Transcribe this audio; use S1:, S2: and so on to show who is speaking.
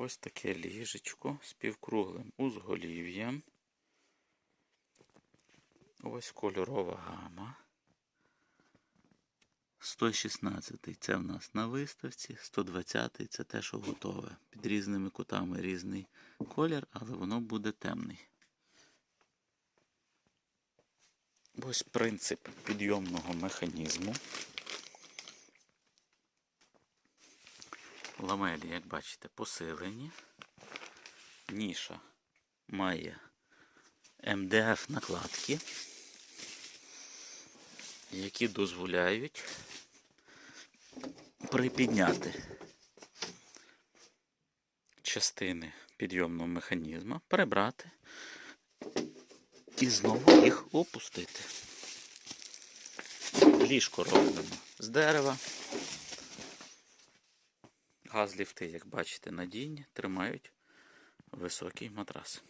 S1: ось таке ліжечко з півкруглим узголів'ям. Ось кольорова гама. 116 це в нас на виставці, 120 це те, що готове. Під різними кутами різний колір, але воно буде темний. Ось принцип підйомного механізму. Ламелі, як бачите, посилені. Ніша має МДФ накладки, які дозволяють припідняти частини підйомного механізму, перебрати і знову їх опустити. Ліжко роблено з дерева. Газліфти, як бачите, надійні, тримають високий матрас.